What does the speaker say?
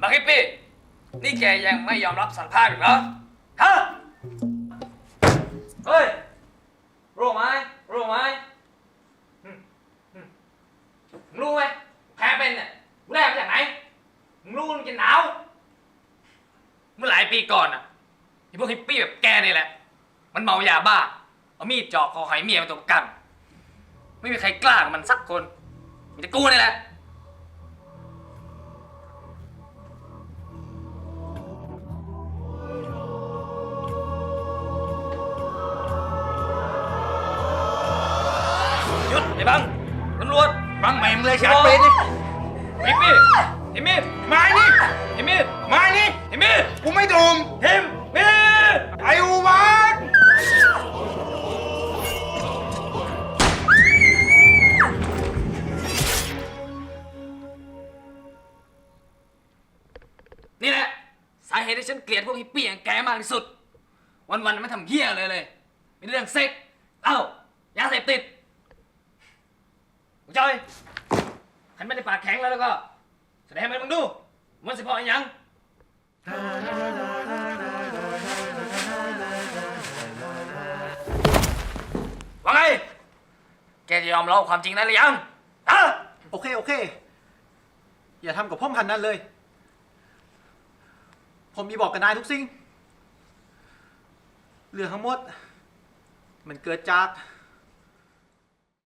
มาคิปปี้ นี่แกยังไม่ยอมรับสารภาพอีกเหรอ ฮะ เฮ้ย รู้ไหม รู้ไหมรู้ไหมแพ้เป็นเนี่ยมึงได้มาจากไหนมึงรู้มึงจะหนาว เมื่อหลายปีก่อนอะไอ้พวกฮิปปี้แบบแกนี่แหละ มันเมายาบ้า เอามีดจ่อคอหอยเมียมาตบกัน ไม่มีใครกล้ากับมันสักคน มีแต่กูนี่แหละ ยุดไอ้บังตำรวจบังแม่งเลยชัดเปนเฮมมี่เฮมมี่มานี่เฮมมี่มานี่เฮมมี่กูไม่ถูมเฮมมี่ไอ้อุบาทนี่แหละสาเหตุที่ฉันเกลียดพวกฮิปปี้อย่างแกมากที่สุด วันๆไม่ทำเหี้ยเลยเลย มีเรื่องเซ็กเหล้ายาเสพติด กูจอยฉันไม่ได้ปากแข็งแล้วแล้วก็ แสดงให้มึงดูมันสิพออีกยังว่าไง แกจะยอมรับความจริงนั้นหรือยังฮะโอเค โอเค อย่าทำกับพ่อพันนั้นเลย ผมมีบอกกับนายทุกสิ่งเรื่องทั้งหมด มันเกิดจาก